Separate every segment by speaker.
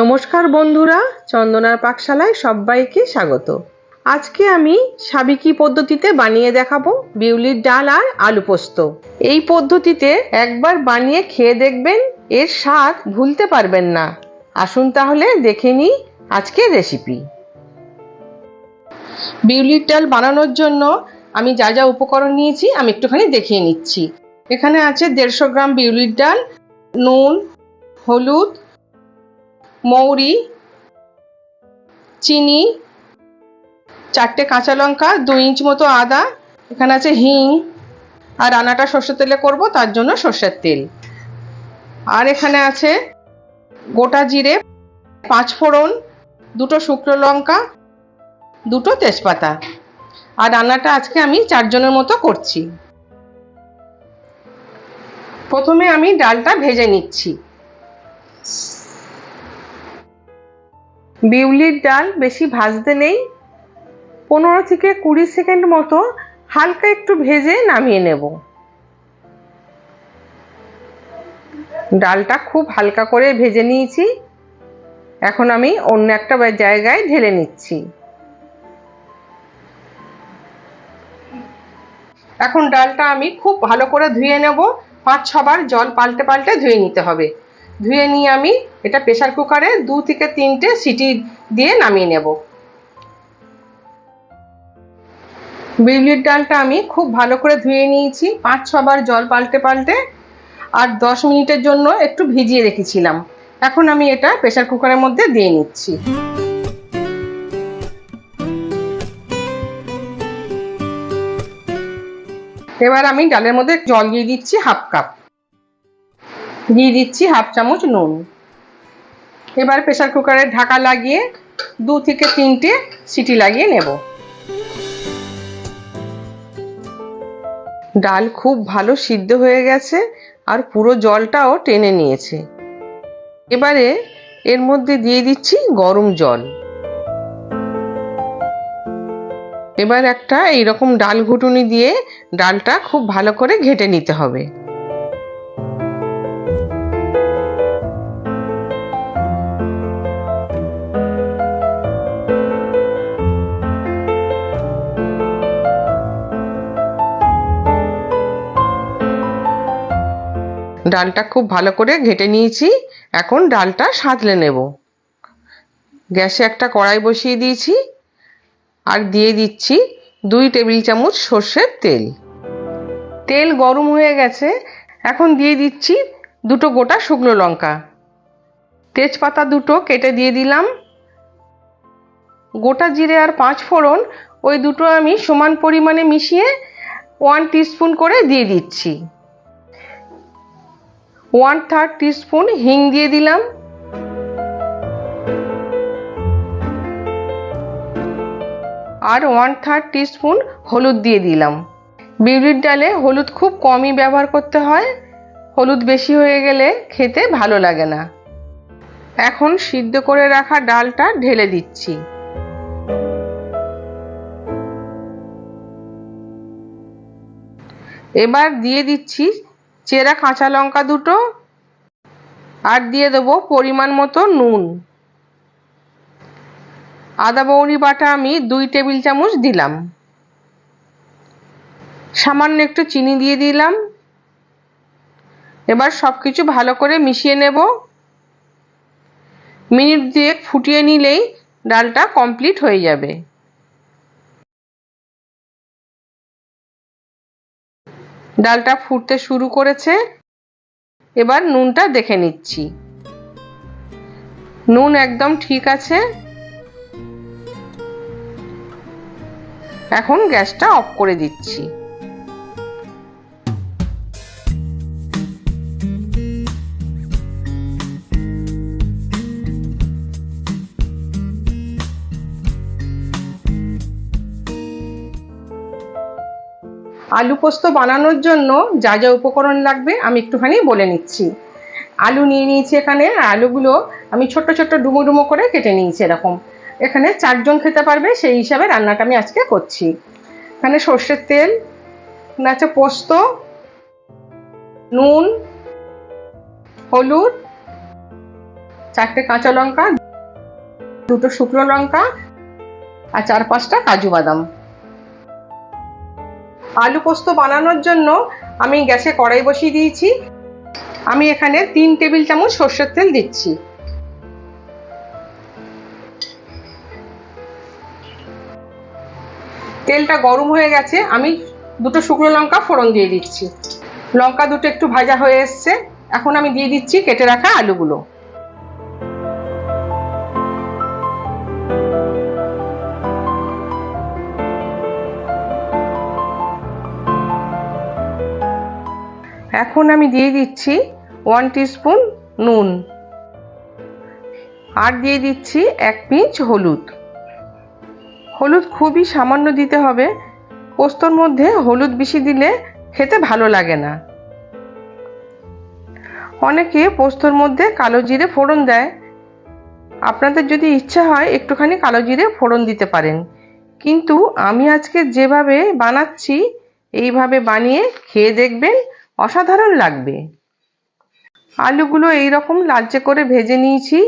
Speaker 1: নমস্কার বন্ধুরা, চন্দনার পাকশালায় সবাইকে স্বাগত। আজকে আমি সাবিকি পদ্ধতিতে বানিয়ে দেখাবো? বিউলির ডাল আর আলু পোস্ত। এই পদ্ধতিতে একবার বানিয়ে খেয়ে দেখবেন, এর স্বাদ ভুলতে পারবেন না। আসুন তাহলে দেখে নিই আজকের রেসিপি। বিউলির ডাল বানানোর জন্য আমি যা যা উপকরণ নিয়েছি, আমি একটুখানি দেখিয়ে নিচ্ছি। এখানে আছে দেড়শো গ্রাম বিউলির ডাল, নুন, হলুদ মৌরি, চিনি, চারটে কাঁচা লঙ্কা, দুই ইঞ্চ মতো আদা, এখানে আছে হিং, আর রান্নাটা সর্ষের তেলে করব, তার জন্য সর্ষের তেল। আর এখানে আছে গোটা জিরে, পাঁচ ফোড়ন, দুটো শুকনো লঙ্কা, দুটো তেজপাতা। আর রান্নাটা আজকে আমি চারজনের মতো করছি। প্রথমে আমি ডালটা ভেজে নিচ্ছি। বিউলির ডাল বেশি ভাজতে নেই। পনেরো থেকে কুড়ি সেকেন্ড মতো হালকা একটু ভেজে নামিয়ে নেব। ডালটা খুব হালকা করে ভেজে নিয়েছি। এখন আমি অন্য একটা জায়গায় ঢেলে নিচ্ছি। এখন ডালটা আমি খুব ভালো করে ধুয়ে নেব। পাঁচ ছবার জল পাল্টে পাল্টে ধুয়ে নিতে হবে। ধুয়ে নিয়ে আমি এটা প্রেশার কুকারে দু থেকে তিনটে সিটি দিয়ে নামিয়ে নেব। বিউলির ডালটা আমি খুব ভালো করে ধুয়ে নিয়েছি। পাঁচ ছবার জল পাল্টে পাল্টে আর দশ মিনিটের জন্য একটু ভিজিয়ে রেখেছিলাম। এখন আমি এটা প্রেশার কুকারের মধ্যে দিয়ে নিচ্ছি। এবার আমি ডালের মধ্যে জল দিয়ে দিচ্ছি হাফ কাপ। দিয়ে দিচ্ছি হাফ চামচ নুন। এবার প্রেশার কুকারের ঢাকা লাগিয়ে দু থেকে তিনটে সিটি লাগিয়ে নেব। ডাল খুব ভালো সিদ্ধ হয়ে গেছে আর পুরো জলটাও টেনে নিয়েছে। এবারে এর মধ্যে দিয়ে দিচ্ছি গরম জল। এবার একটা এইরকম ডাল ঘুটুনি দিয়ে ডালটা খুব ভালো করে ঘেটে নিতে হবে। ডালটা খুব ভালো করে ঘেটে নিয়েছি। এখন ডালটা সাঁতলে নেব। গ্যাসে একটা কড়াই বসিয়ে দিয়েছি আর দিয়ে দিচ্ছি দুই টেবিল চামচ সর্ষের তেল। তেল গরম হয়ে গেছে। এখন দিয়ে দিচ্ছি দুটো গোটা শুকনো লঙ্কা। তেজপাতা দুটো কেটে দিয়ে দিলাম। গোটা জিরে আর পাঁচ ফোড়ন ওই দুটো আমি সমান পরিমাণে মিশিয়ে ওয়ান টিস্পুন করে দিয়ে দিচ্ছি। ওয়ান থার্ড টিস্পুন হিং দিয়ে দিলাম। আর ওয়ান থার্ড টিস্পুন হলুদ দিয়ে দিলাম। বিউলির ডালে হলুদ খুব কমই ব্যবহার করতে হয়। হলুদ বেশি হয়ে গেলে খেতে ভালো লাগে না। এখন সিদ্ধ করে রাখা ডালটা ঢেলে দিচ্ছি। এবার দিয়ে দিচ্ছি চেরা কাঁচা লঙ্কা দুটো আর দিয়ে দেবো পরিমাণ মতো নুন। আদা বৌরি বাটা আমি দুই টেবিল চামচ দিলাম। সামান্য একটু চিনি দিয়ে দিলাম। এবার সব কিছু ভালো করে মিশিয়ে নেব। মিনিট দিয়ে ফুটিয়ে নিলেই ডালটা কমপ্লিট হয়ে যাবে। ডালটা ফুটতে শুরু করেছে। এবার নুনটা দেখে নিচ্ছি। নুন একদম ঠিক আছে। এখন গ্যাসটা অফ করে দিচ্ছি। আলু পোস্ত বানানোর জন্য যা যা উপকরণ লাগবে আমি একটুখানি বলে নিচ্ছি। আলু নিয়ে নিয়েছি এখানে আলুগুলো আমি ছোট ছোট ডুমো ডুমো করে কেটে নিয়েছি এরকম। এখানে চারজন খেতে পারবে, সেই হিসাবে রান্নাটা আমি আজকে করছি। এখানে সর্ষের তেল আছে পোস্ত, নুন, হলুদ, চারটে কাঁচা লঙ্কা, দুটো শুকনো লঙ্কা, আর চার পাঁচটা কাজু বাদাম। আলু পোস্ত বানানোর জন্য আমি গ্যাসে কড়াই বসিয়ে দিয়েছি। আমি এখানে তিন টেবিল চামচ সর্ষের তেল দিচ্ছি। তেলটা গরম হয়ে গেছে, আমি দুটো শুকনো লঙ্কা ফোড়ন দিয়ে দিচ্ছি। লঙ্কা দুটো একটু ভাজা হয়ে এসছে, এখন আমি দিয়ে দিচ্ছি কেটে রাখা আলুগুলো। এখন আমি দিয়ে দিচ্ছি ওয়ান টিস্পুন নুন। আর দিয়ে দিচ্ছি এক পিঞ্চ হলুদ। হলুদ খুবই সামান্য দিতে হবে। পোস্তর মধ্যে হলুদ বেশি দিলে খেতে ভালো লাগে না। অনেকে পোস্তর মধ্যে কালো জিরে ফোড়ন দেয়। আপনাদের যদি ইচ্ছা হয় একটুখানি কালো জিরে ফোড়ন দিতে পারেন। কিন্তু আমি আজকে যেভাবে বানাচ্ছি, এইভাবে বানিয়ে খেয়ে দেখবেন অসাধারণ লাগবে। আলুগুলো এইরকম লালচে করে ভেজে নিয়েছি।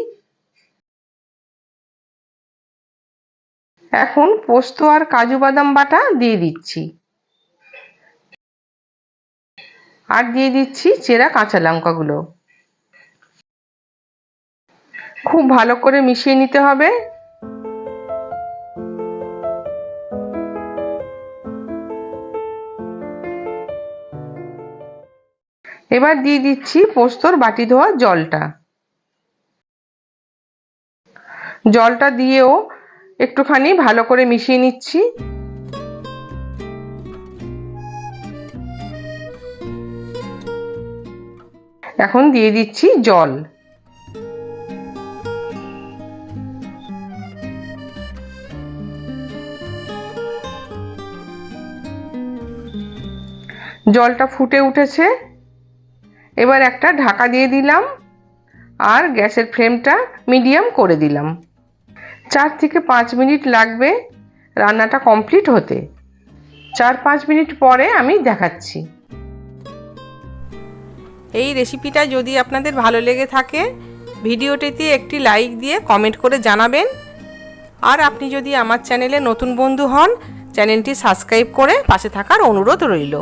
Speaker 1: এখন পোস্ত আর কাজু বাদাম বাটা দিয়ে দিচ্ছি। আর দিয়ে দিচ্ছি চেরা কাঁচা লঙ্কাগুলো। খুব ভালো করে মিশিয়ে নিতে হবে। এবার দিয়ে দিচ্ছি পোস্তর বাটি ধোয়া জলটা। জলটা দিয়েও একটুখানি ভালো করে মিশিয়ে নিচ্ছি। এখন দিয়ে দিচ্ছি জল। জলটা ফুটে উঠেছে। এবার একটা ঢাকা দিয়ে দিলাম আর গ্যাসের ফ্লেমটা মিডিয়াম করে দিলাম। চার থেকে পাঁচ মিনিট লাগবে রান্নাটা কমপ্লিট হতে। চার পাঁচ মিনিট পরে আমি দেখাচ্ছি।
Speaker 2: এই রেসিপিটা যদি আপনাদের ভালো লেগে থাকে, ভিডিওটিতে একটি লাইক দিয়ে কমেন্ট করে জানাবেন। আর আপনি যদি আমার চ্যানেলে নতুন বন্ধু হন, চ্যানেলটি সাবস্ক্রাইব করে পাশে থাকার অনুরোধ রইল।